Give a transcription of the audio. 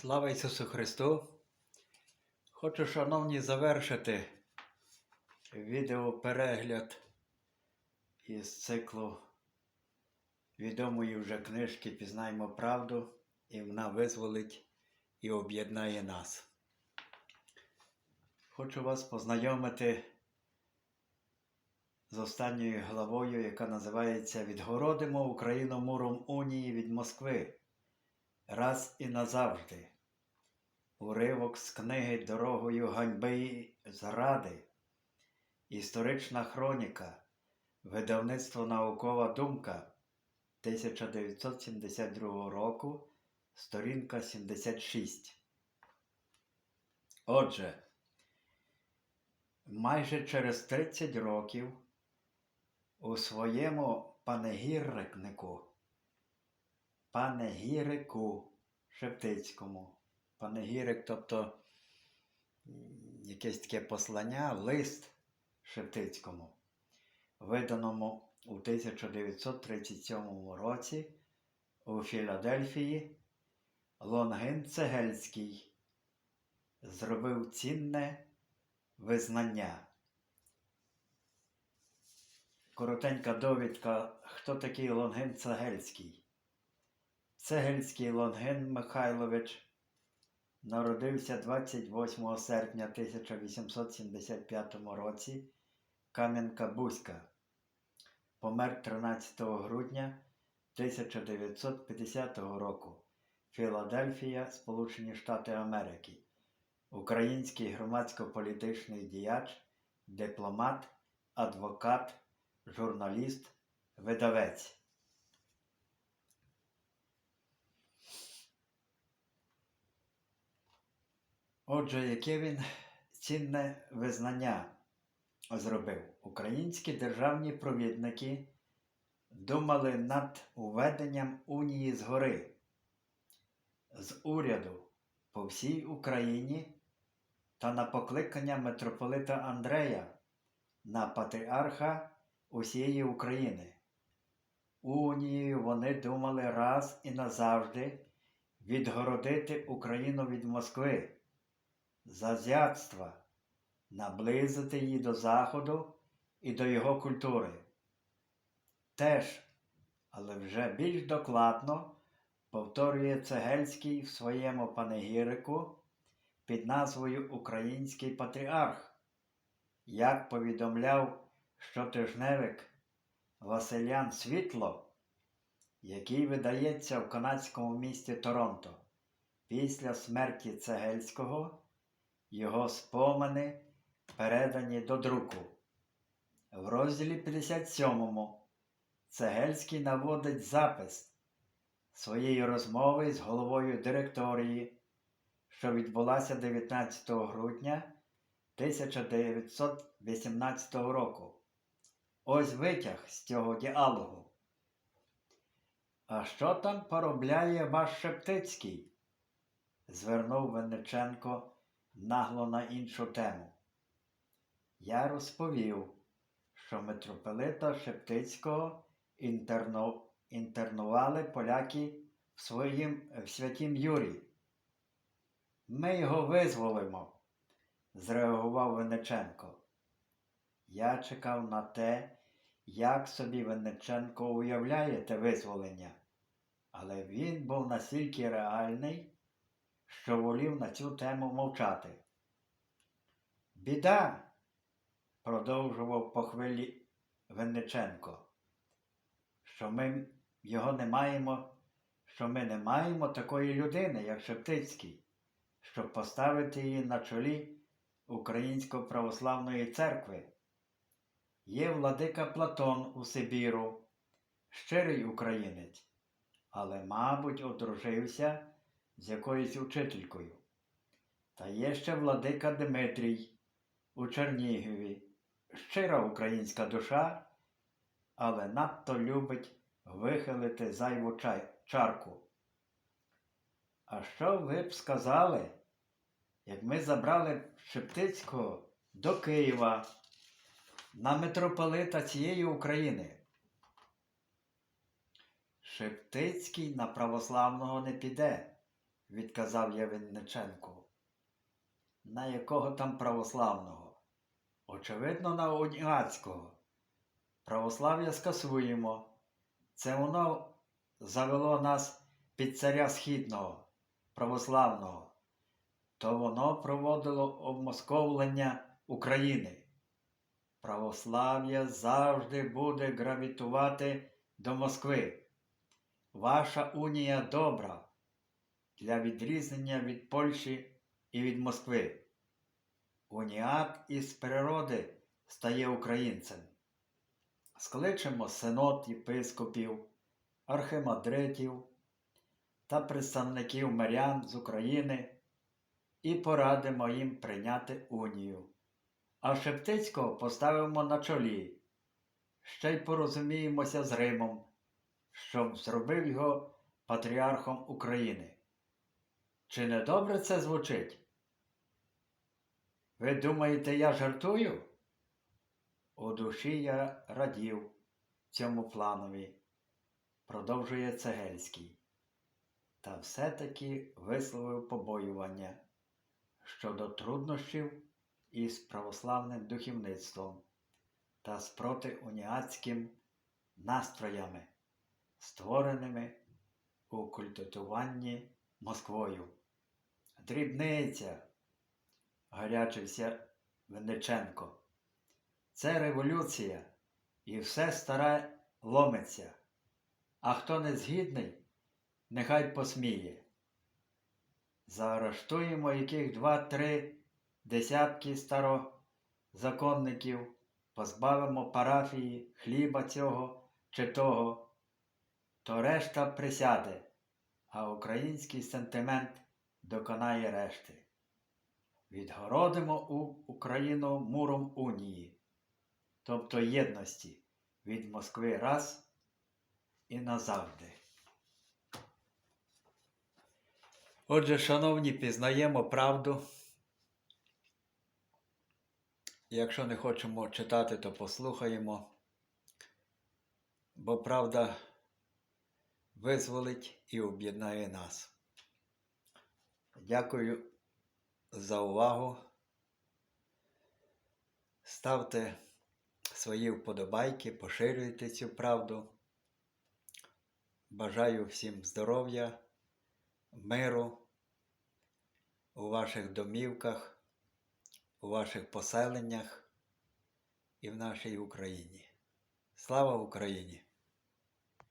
Слава Ісусу Христу! Хочу, шановні, завершити відеоперегляд із циклу відомої вже книжки Пізнаємо правду, і вона визволить і об'єднає нас. Хочу вас познайомити з останньою главою, яка називається Відгородимо Україну муром унії від Москви раз і назавжди. Уривок з книги Дорогою ганьби і зради. Історична хроніка. Видавництво Наукова думка 1972 року, сторінка 76. Отже, майже через 30 років у своєму панегірнику панегірику Шептицькому. Панегірик, тобто якесь таке послання, лист Шептицькому, виданому у 1937 році у Філадельфії, Лонгин Цегельський зробив цінне визнання. Коротенька довідка, хто такий Лонгин Цегельський. Цегельський Лонгин Михайлович народився 28 серпня 1875 році Кам'янка-Бузька. Помер 13 грудня 1950 року. Філадельфія, Сполучені Штати Америки. Український громадсько-політичний діяч, дипломат, адвокат, журналіст, видавець. Отже, яке він цінне визнання зробив? Українські державні провідники думали над уведенням унії згори, з уряду по всій Україні та на покликання митрополита Андрея на патріарха усієї України. Унією вони думали раз і назавжди відгородити Україну від Москви зазятства, наблизити її до Заходу і до його культури. Теж, але вже більш докладно повторює Цегельський в своєму панегірику під назвою Український патріарх, як повідомляв щотижневик Василян Світло, який видається в канадському місті Торонто. Після смерті Цегельського його спомини передані до друку. В розділі 57 Цегельський наводить запис своєї розмови з головою директорії, що відбулася 19 грудня 1918 року. Ось витяг з цього діалогу. А що там поробляє ваш Шептицький? звернув Вениченко нагло на іншу тему. Я розповів, що митрополита Шептицького інтерну... інтернували поляки в, своїм... в святім Юрі. Ми його визволимо, зреагував Вениченко. Я чекав на те, як собі Вениченко уявляє те визволення, але він був настільки реальний, що волів на цю тему мовчати. Біда, продовжував по хвилі Винниченко, що ми його не маємо, що ми не маємо такої людини, як Шептицький, щоб поставити її на чолі Української православної церкви. Є владика Платон у Сибіру, щирий українець, але, мабуть, одружився з якоюсь учителькою. Та є ще владика Дмитрій у Чернігові, щира українська душа, але надто любить вихилити зайву чарку. А що ви б сказали, як ми забрали Шептицького до Києва на митрополита цієї України? Шептицький на православного не піде відказав я Винниченку. На якого там православного? Очевидно, на уніатського. Православ'я скасуємо. Це воно завело нас під царя східного, православного. То воно проводило обмосковлення України. Православ'я завжди буде гравітувати до Москви. Ваша унія добра для відрізнення від Польщі і від Москви. Уніат із природи стає українцем. Скличемо синод єпископів, архимандритів та представників мирян з України і порадимо їм прийняти унію. А Шептицького поставимо на чолі. Ще й порозуміємося з Римом, щоб зробив його патріархом України. Чи не добре це звучить? Ви думаєте, я жартую? У душі я радів цьому планові, продовжує Цегельський, та все-таки висловив побоювання щодо труднощів із православним духовництвом та з протиуніатським настроями, створеними у культивуванні Москвою. Дрібниця, гарячився Винниченко. Це революція, і все старе ломиться. А хто не згідний, нехай посміє. Заарештуємо яких два-три десятки старозаконників, позбавимо парафії хліба цього чи того, то решта присяде, а український сентимент доконає решти. Відгородимо Україну муром унії, тобто єдності від Москви раз і назавжди. Отже, шановні, пізнаємо правду. Якщо не хочемо читати, то послухаємо, бо правда визволить і об'єднає нас. Дякую за увагу. Ставте свої вподобайки, поширюйте цю правду. Бажаю всім здоров'я, миру у ваших домівках, у ваших поселеннях і в нашій Україні. Слава Україні!